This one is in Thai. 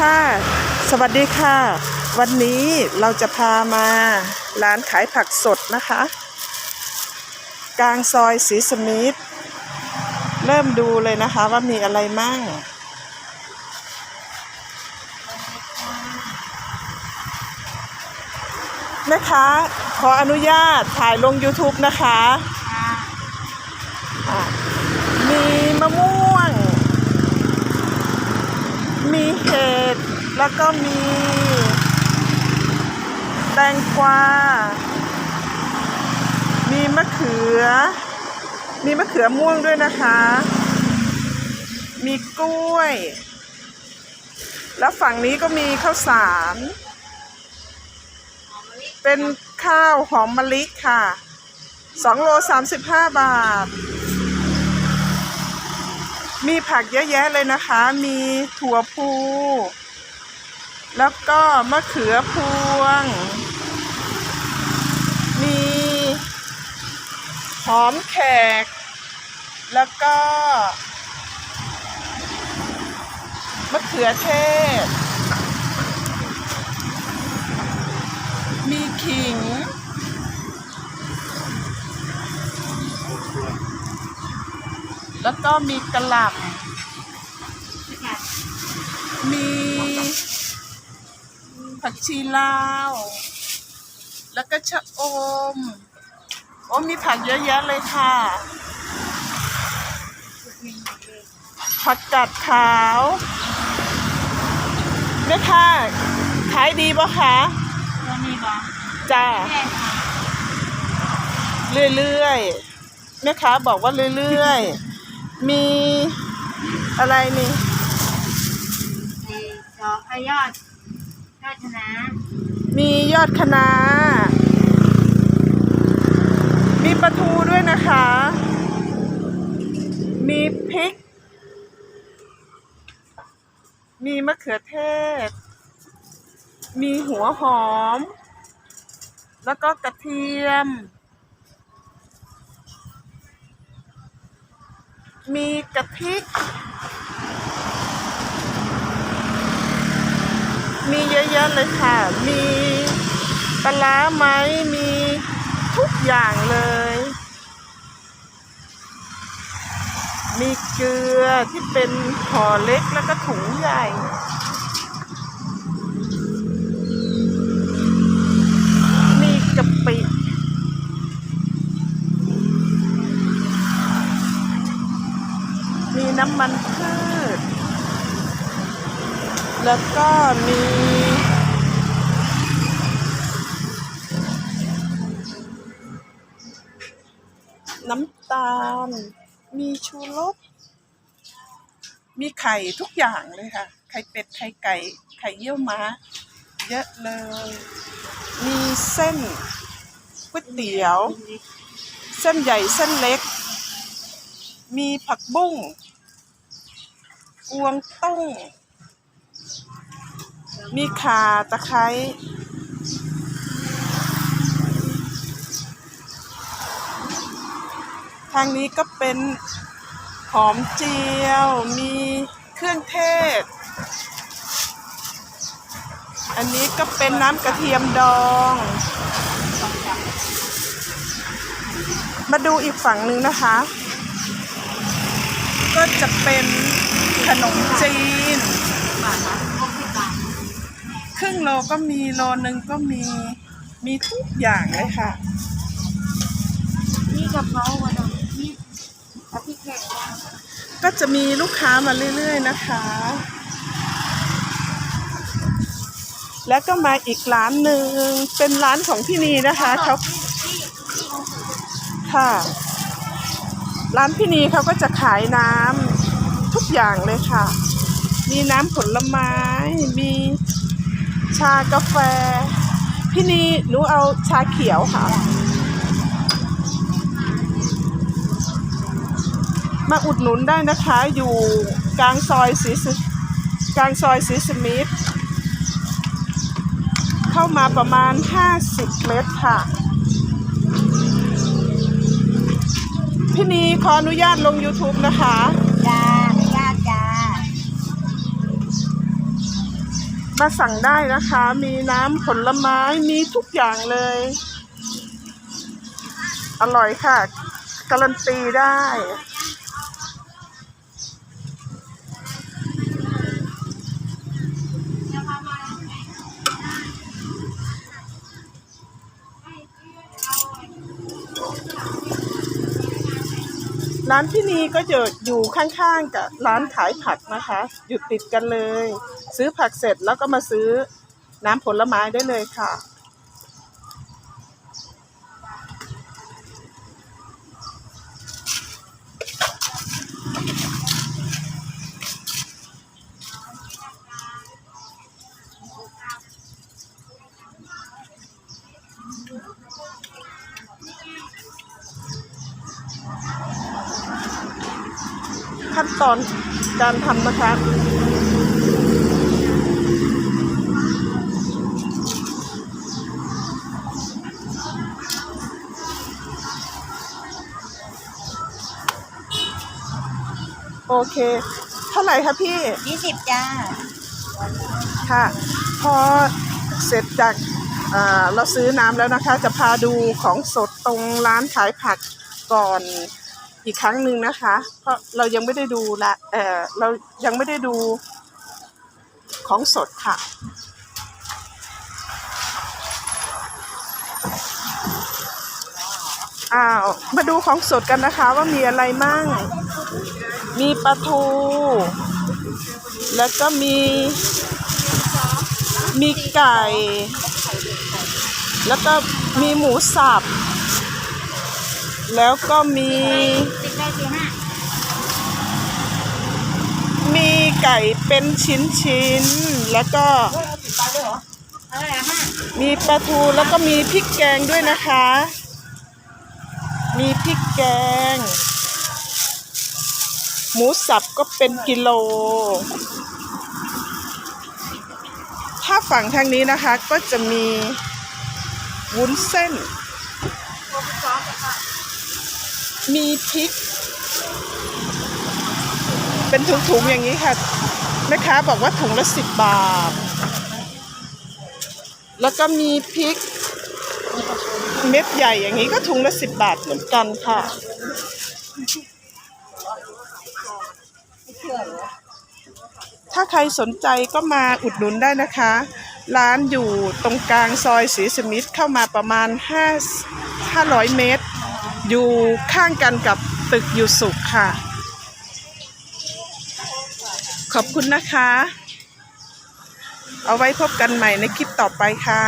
ค่ะ สวัสดีค่ะ วันนี้เราจะพามาร้านขายผักสดนะคะ กลางซอยสีสมิธเริ่มดูเลยนะคะว่ามีอะไรมั่งแม่ค้าขออนุญาตถ่ายลง YouTube นะคะอะมีมะม่วง มีเห็ด แล้วก็มี แตงกวา มีมะเขือ มีมะเขือม่วงด้วยนะคะ มีกล้วย แล้วฝั่งนี้ก็มีข้าวสาร เป็นข้าวหอมมะลิค่ะ2โล35บาท มีผักเยอะแยะเลยนะคะ มีถั่วพู แล้วก็มะเขือพวง มีหอมแขก แล้วก็มะเขือเทศ มีขิง แล้วก็มีกระหล่ำมี ผักชีลาว แล้วก็ชะอม โอ้มีผักเยอะแยะเลยค่ะ ผักกัดขาวแม่ค่ะขายดีปะคะตัวนี้บ่จ้าแม่ค่ะเรื่อยๆแม่ค้าบอกว่าเรื่อยๆ มีอะไรนี่ไอ้ดอกไอ้ยอดย อดชนะมียอดคะน้ามีปลาทูด้วยนะคะ มีพริก มีมะเขือเทศ มีหัวหอม แล้วก็กระเทียม มีกะทิ มีเยอะแยะเลยค่ะ มีปลาไหมมีทุกอย่างเลย มีเกลือที่เป็นห่อเล็กแล้วก็ถุงใหญ่มีกะปิมีน้ำมันพืช แล้วก็มี น้ำตาล มีชูรสมีไข่ทุกอย่างเลยค่ะ ไข่เป็ด ไข่ไก่ ไข่เยี่ยวม้า เยอะเลย มีเส้นก๋วยเตี๋ยว เส้นใหญ่เส้นเล็ก มีผักบุ้งกวงตุ้ง มีขาตะไคร้างนี้ก็เป็นหอมเจียว มีเครื่องเทศ อันนี้ก็เป็นน้ำกระเทียมดอง มาดูอีกฝั่งหนึ่งนะคะ ก็จะเป็นขนมจีน ครึ่งโลก็มีโลนึงก็มี มีทุกอย่างเลยค่ะ นี่กะเพราวัน นั้นนี่เอาพริกแกงก็จะมีลูกค้ามาเรื่อยๆนะคะ แล้วก็มาอีกร้านหนึ่งเป็นร้านของพี่นีนะคะเขาค่ะ ร้านพี่นีเขาก็จะขายน้ำทุกอย่างเลยค่ะ มีน้ำผลไม้ มีชากาแฟ พี่นีหนูเอาชาเขียวค่ะ มาอุดหนุนได้นะคะอยู่กลางซอยสีสกลางซอยสีสมิธเข้ามาประมาณ 50 เมตรค่ะพี่นีขออนุญาตลง YouTube นะคะจ้าไม่ยากจ้ามาสั่งได้นะคะ มีน้ำผลไม้มีทุกอย่างเลย อร่อยค่ะ การันตีได้ ร้านที่นี่ก็จะอยู่ข้างๆกับร้านขายผักนะคะ อยู่ติดกันเลย ซื้อผักเสร็จแล้วก็มาซื้อน้ำผลไม้ได้เลยค่ะ ขั้นตอนการทำนะคะโอเค เท่าไหร่คะพี่ยี่สิบจ้า ค่ะ พอเสร็จจากอ่าเราซื้อน้ำแล้วนะคะ จะพาดูของสดตรงร้านขายผักก่อน อีกครั้งหนึ่งนะคะ เพราะเรายังไม่ได้ดูละเออเรายังไม่ได้ดูของสดค่ะ อ้าว มาดูของสดกันนะคะว่ามีอะไรมั่ง มีปลาทู แล้วก็มี มีไก่ แล้วก็มีหมูสับ แล้วก็มี มีไก่เป็นชิ้นๆแล้วก็เออห้ามีปลาทูแล้วก็มีพริกแกงด้วยนะคะ มีพริกแกง หมูสับก็เป็นกิโล ถ้าฝั่งทางนี้นะคะก็จะมีวุ้นเส้น มีพริก เป็นถุงๆอย่างนี้ค่ะแม่ค้าบอกว่าถุงละสิบบาท แล้วก็มีพริก เม็ดใหญ่อย่างนี้ก็ถุงละสิบบาทเหมือนกันค่ะถ้าใครสนใจก็มาอุดหนุนได้นะคะ ร้านอยู่ตรงกลางซอยศรีสมิทธเข้ามาประมาณ5 500 เมตร อยู่ข้างกันกับตึกอยู่สุขค่ะ ขอบคุณนะคะ เอาไว้พบกันใหม่ในคลิปต่อไปค่ะ